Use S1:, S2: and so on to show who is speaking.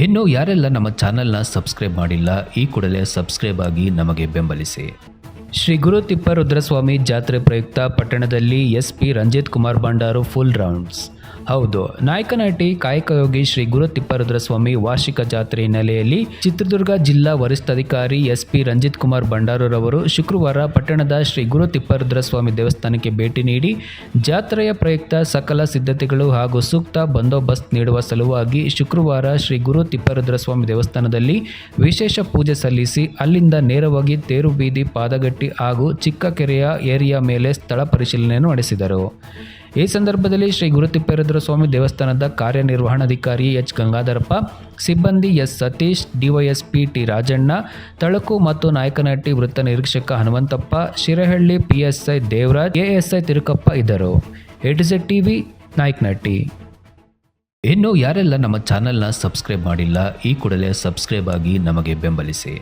S1: ಇನ್ನು ಯಾರೆಲ್ಲ ನಮ್ಮ ಚಾನೆಲ್ನ ಸಬ್ಸ್ಕ್ರೈಬ್ ಮಾಡಿಲ್ಲ, ಈ ಕೂಡಲೇ ಸಬ್ಸ್ಕ್ರೈಬ್ ಆಗಿ ನಮಗೆ ಬೆಂಬಲಿಸಿ. ಶ್ರೀ ಗುರು ತಿಪ್ಪರುದ್ರಸ್ವಾಮಿ ಜಾತ್ರೆ ಪ್ರಯುಕ್ತ ಪಟ್ಟಣದಲ್ಲಿ S P Ranjith Kumar Bhandaru full rounds. ಹೌದು. ನಾಯಕನಹಟ್ಟಿ ಕಾಯಕಯೋಗಿ ಶ್ರೀ ಗುರು ತಿಪ್ಪರುದ್ರಸ್ವಾಮಿ ವಾರ್ಷಿಕ ಜಾತ್ರೆ ಹಿನ್ನೆಲೆಯಲ್ಲಿ ಚಿತ್ರದುರ್ಗ ಜಿಲ್ಲಾ ವರಿಷ್ಠಾಧಿಕಾರಿ ಎಸ್ ಪಿ ರಂಜಿತ್ ಕುಮಾರ್ ಭಂಡಾರರವರು ಶುಕ್ರವಾರ ಪಟ್ಟಣದ ಶ್ರೀ ಗುರು ತಿಪ್ಪರುದ್ರಸ್ವಾಮಿ ದೇವಸ್ಥಾನಕ್ಕೆ ಭೇಟಿ ನೀಡಿ ಜಾತ್ರೆಯ ಪ್ರಯುಕ್ತ ಸಕಲ ಸಿದ್ಧತೆಗಳು ಹಾಗೂ ಸೂಕ್ತ ಬಂದೋಬಸ್ತ್ ನೀಡುವ ಸಲುವಾಗಿ ಶುಕ್ರವಾರ ಶ್ರೀ ಗುರು ತಿಪ್ಪರುದ್ರಸ್ವಾಮಿ ದೇವಸ್ಥಾನದಲ್ಲಿ ವಿಶೇಷ ಪೂಜೆ ಸಲ್ಲಿಸಿ ಅಲ್ಲಿಂದ ನೇರವಾಗಿ ತೇರು ಬೀದಿ ಪಾದಗಟ್ಟಿ ಹಾಗೂ ಚಿಕ್ಕಕೆರೆಯ ಏರಿಯಾ ಮೇಲೆ ಸ್ಥಳ ಪರಿಶೀಲನೆಯನ್ನು ನಡೆಸಿದರು. ಈ ಸಂದರ್ಭದಲ್ಲಿ ಶ್ರೀ ಗುರುತಿಪ್ಪೇರುದ್ರ ಸ್ವಾಮಿ ದೇವಸ್ಥಾನದ ಕಾರ್ಯನಿರ್ವಹಣಾಧಿಕಾರಿ ಎಚ್. ಗಂಗಾಧರಪ್ಪ, ಸಿಬ್ಬಂದಿ S. Satish DYSP T Rajanna, Talaku ಮತ್ತು ನಾಯಕನಹಟ್ಟಿ ವೃತ್ತ ನಿರೀಕ್ಷಕ ಹನುಮಂತಪ್ಪ, ಶಿರಹಳ್ಳಿ ಪಿಎಸ್ಐ ದೇವರಾಜ್ ಎಎಸ್ಐ ತಿರುಕಪ್ಪ ಇದ್ದರು. ATZ TV Nayakanahatti. ಇನ್ನು ಯಾರೆಲ್ಲ ನಮ್ಮ ಚಾನೆಲ್ನ ಸಬ್ಸ್ಕ್ರೈಬ್ ಮಾಡಿಲ್ಲ, ಈ ಕೂಡಲೇ ಸಬ್ಸ್ಕ್ರೈಬ್ ಆಗಿ ನಮಗೆ ಬೆಂಬಲಿಸಿ.